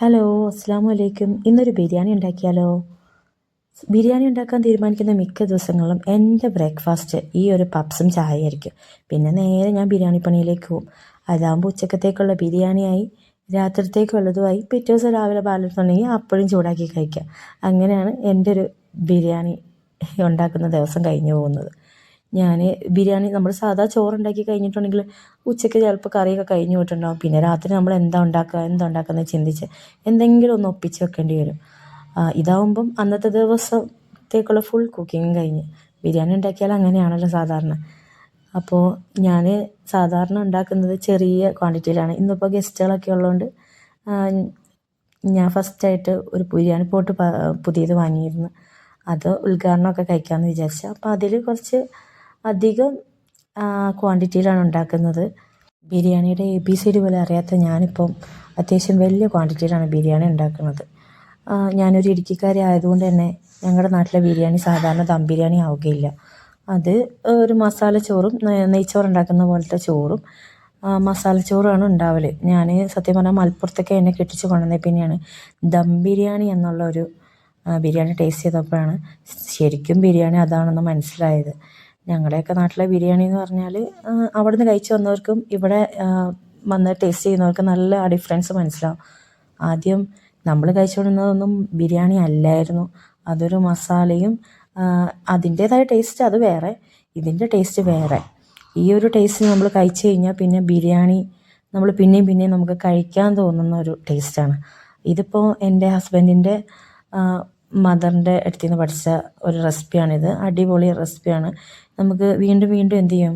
Hello അസ്സാം വലൈക്കും ഇന്നൊരു ബിരിയാണി ഉണ്ടാക്കിയാലോ? ബിരിയാണി ഉണ്ടാക്കാൻ തീരുമാനിക്കുന്ന മിക്ക ദിവസങ്ങളിലും എന്റെ ബ്രേക്ക്ഫാസ്റ്റ് ഈ ഒരു പപ്സും ചായ ആയിരിക്കും പിന്നെ നേരെ ഞാൻ ബിരിയാണി പണിയിലേക്ക് പോകും. അതാകുമ്പോൾ ഉച്ചക്കത്തേക്കുള്ള ബിരിയാണിയായി രാത്രിത്തേക്കുള്ളതുമായി പിറ്റേ ദിവസം രാവിലെ ബാലൻസുണ്ടെങ്കിൽ അപ്പോഴും ചൂടാക്കി കഴിക്കാം. അങ്ങനെയാണ് എന്റെ ഒരു ബിരിയാണി ഉണ്ടാക്കുന്ന ദിവസം കഴിഞ്ഞു പോകുന്നത്. ഞാൻ ബിരിയാണി നമ്മൾ സാധാ ചോറുണ്ടാക്കി കഴിഞ്ഞിട്ടുണ്ടെങ്കിൽ ഉച്ചയ്ക്ക് ചിലപ്പോൾ കറിയൊക്കെ കഴിഞ്ഞ് പോയിട്ടുണ്ടാവും. പിന്നെ രാത്രി നമ്മൾ എന്താ ഉണ്ടാക്കുക എന്താ ഉണ്ടാക്കുന്നത് ചിന്തിച്ച് എന്തെങ്കിലും ഒന്ന് ഒപ്പിച്ച് വെക്കേണ്ടി വരും. ഇതാവുമ്പം അന്നത്തെ ദിവസത്തേക്കുള്ള ഫുൾ കുക്കിങ് കഴിഞ്ഞ്. ബിരിയാണി ഉണ്ടാക്കിയാൽ അങ്ങനെയാണല്ലോ സാധാരണ. അപ്പോൾ ഞാൻ സാധാരണ ഉണ്ടാക്കുന്നത് ചെറിയ ക്വാണ്ടിറ്റിയിലാണ് ഇന്നിപ്പോൾ ഗസ്റ്റുകളൊക്കെ ഉള്ളതുകൊണ്ട് ഞാൻ ഫസ്റ്റായിട്ട് ഒരു ബിരിയാണി പോട്ട് പുതിയത് വാങ്ങിയിരുന്നു. അത് ഉദ്ഘാടനമൊക്കെ കഴിക്കാമെന്ന് വിചാരിച്ചു. അപ്പോൾ അതിൽ കുറച്ച് അധികം ക്വാണ്ടിറ്റിയിലാണ് ഉണ്ടാക്കുന്നത്. ബിരിയാണിയുടെ എ ബി സി ഡി പോലും അറിയാത്ത ഞാനിപ്പം അത്യാവശ്യം വലിയ ക്വാണ്ടിറ്റിയിലാണ് ബിരിയാണി ഉണ്ടാക്കുന്നത്. ഞാനൊരു ഇടുക്കിക്കാരി ആയതുകൊണ്ട് തന്നെ ഞങ്ങളുടെ നാട്ടിലെ ബിരിയാണി സാധാരണ ദം ബിരിയാണി ആവുകയില്ല. അത് ഒരു മസാല ചോറും നെയ്ച്ചോറ് ഉണ്ടാക്കുന്ന പോലത്തെ ചോറും മസാല ചോറാണ് ഉണ്ടാവൽ ഞാൻ സത്യം പറഞ്ഞാൽ മലപ്പുറത്തൊക്കെ എന്നെ കെട്ടിച്ച് കൊണ്ടുവന്നത് പിന്നെയാണ് ദം ബിരിയാണി എന്നുള്ള ഒരു ബിരിയാണി ടേസ്റ്റ് ചെയ്തപ്പോഴാണ് ശരിക്കും ബിരിയാണി അതാണെന്ന് മനസ്സിലായത്. ഞങ്ങളുടെയൊക്കെ നാട്ടിലെ ബിരിയാണി എന്ന് പറഞ്ഞാൽ അവിടെ നിന്ന് കഴിച്ച് വന്നവർക്കും ഇവിടെ വന്ന് ടേസ്റ്റ് ചെയ്യുന്നവർക്ക് നല്ല ഡിഫറൻസ് മനസ്സിലാവും. ആദ്യം നമ്മൾ കഴിച്ചുകൊണ്ടിരുന്നതൊന്നും ബിരിയാണി അല്ലായിരുന്നു. അതൊരു മസാലയും അതിന്റേതായ ടേസ്റ്റ് അത് വേറെ ഇതിന്റെ ടേസ്റ്റ് വേറെ. ഈ ഒരു ടേസ്റ്റ് നമ്മൾ കഴിച്ചു കഴിഞ്ഞാൽ പിന്നെ ബിരിയാണി നമ്മൾ പിന്നെയും പിന്നെയും നമുക്ക് കഴിക്കാൻ തോന്നുന്ന ഒരു ടേസ്റ്റാണ് ഇതിപ്പോൾ എന്റെ ഹസ്ബൻഡിന്റെ മദറിന്റെ അടുത്ത് നിന്ന് പഠിച്ച ഒരു റെസിപ്പിയാണിത്. അടിപൊളി റെസിപ്പിയാണ്. നമുക്ക് വീണ്ടും വീണ്ടും എന്തു ചെയ്യും?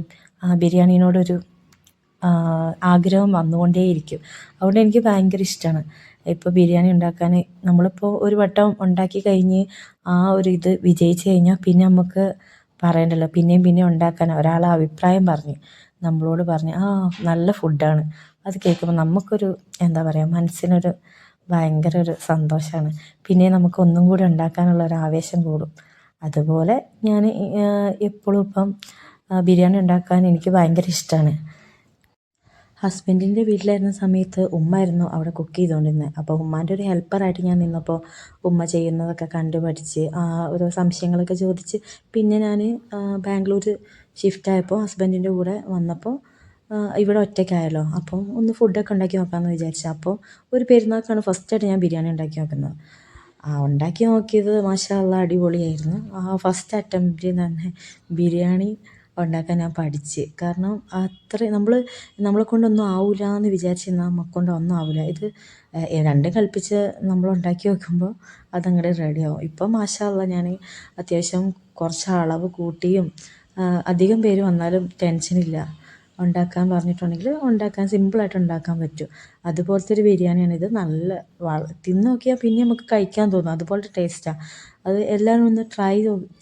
ബിരിയാണീനോടൊരു ആഗ്രഹം വന്നുകൊണ്ടേയിരിക്കും. അതുകൊണ്ട് എനിക്ക് ഭയങ്കര ഇഷ്ടമാണ് ഇപ്പോൾ ബിരിയാണി ഉണ്ടാക്കാൻ നമ്മളിപ്പോൾ ഒരു വട്ടം ഉണ്ടാക്കി കഴിഞ്ഞ് ആ ഒരു ഇത് വിജയിച്ച് കഴിഞ്ഞാൽ പിന്നെ നമുക്ക് പറയണ്ടല്ലോ. പിന്നെയും പിന്നെയും ഉണ്ടാക്കാൻ ഒരാൾ അഭിപ്രായം പറഞ്ഞു നമ്മളോട് പറഞ്ഞു ആ നല്ല ഫുഡാണ് അത് കേൾക്കുമ്പോൾ നമുക്കൊരു എന്താ പറയുക മനസ്സിനൊരു ഭയങ്കര ഒരു സന്തോഷമാണ് പിന്നെ നമുക്ക് ഒന്നും കൂടി ഉണ്ടാക്കാനുള്ള ഒരു ആവേശം കൂടും. അതുപോലെ ഞാൻ എപ്പോഴും ഇപ്പം ബിരിയാണി ഉണ്ടാക്കാൻ എനിക്ക് ഭയങ്കര ഇഷ്ടമാണ് ഹസ്ബൻഡിന്റെ വീട്ടിലായിരുന്ന സമയത്ത് ഉമ്മായിരുന്നു അവിടെ കുക്ക് ചെയ്തുകൊണ്ടിരുന്നത് അപ്പോൾ ഉമ്മാന്റെ ഒരു ഹെൽപ്പറായിട്ട് ഞാൻ നിന്നപ്പോൾ ഉമ്മ ചെയ്യുന്നതൊക്കെ കണ്ടു പഠിച്ച് ഓരോ സംശയങ്ങളൊക്കെ ചോദിച്ച് പിന്നെ ഞാൻ ബാംഗ്ലൂർ ഷിഫ്റ്റ് ആയപ്പോൾ ഹസ്ബൻഡിന്റെ കൂടെ വന്നപ്പോൾ ഇവിടെ ഒറ്റയ്ക്കായല്ലോ. അപ്പോൾ ഒന്ന് ഫുഡൊക്കെ ഉണ്ടാക്കി നോക്കാമെന്ന് വിചാരിച്ചു. അപ്പോൾ ഒരു പെരുന്നാൾക്കാണ് ഫസ്റ്റായിട്ട് ഞാൻ ബിരിയാണി ഉണ്ടാക്കി നോക്കുന്നത്. ആ ഉണ്ടാക്കി നോക്കിയത് മാഷാ അള്ളാ അടിപൊളിയായിരുന്നു. ആ ഫസ്റ്റ് അറ്റംപ്റ്റിൽ തന്നെ ബിരിയാണി ഉണ്ടാക്കാൻ ഞാൻ പഠിച്ച്. കാരണം അത്ര നമ്മൾ നമ്മളെ കൊണ്ടൊന്നും ആവില്ല എന്ന് വിചാരിച്ചിരുന്നാൽ നമ്മളെ ഒന്നും ആവില്ല ഇത് രണ്ടും കൽപ്പിച്ച് നമ്മൾ ഉണ്ടാക്കി വെക്കുമ്പോൾ അതങ്ങോട്ട് റെഡിയാവും ഇപ്പം മാഷാ അള്ളാ ഞാൻ അത്യാവശ്യം കുറച്ച് അളവ് കൂട്ടിയും അധികം പേര് വന്നാലും ടെൻഷനില്ല ഉണ്ടാക്കാൻ പറഞ്ഞിട്ടുണ്ടെങ്കിൽ ഉണ്ടാക്കാൻ സിമ്പിളായിട്ട് ഉണ്ടാക്കാൻ പറ്റും. അതുപോലത്തെ ഒരു ബിരിയാണിയാണ് ഇത്. നല്ല തിന്ന് നോക്കിയാൽ പിന്നെ നമുക്ക് കഴിക്കാൻ തോന്നും. അതുപോലത്തെ ടേസ്റ്റാണ് അത് എല്ലാവരും ഒന്ന് ട്രൈ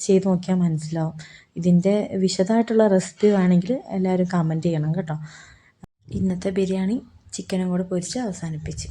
ചെയ്ത് നോക്കിയാൽ മനസ്സിലാവും. ഇതിന്റെ വിശദമായിട്ടുള്ള റെസിപ്പി വേണമെങ്കിൽ എല്ലാവരും കമന്റ് ചെയ്യണം കേട്ടോ. ഇന്നത്തെ ബിരിയാണി ചിക്കനും കൂടെ പൊരിച്ച് അവസാനിപ്പിച്ച്.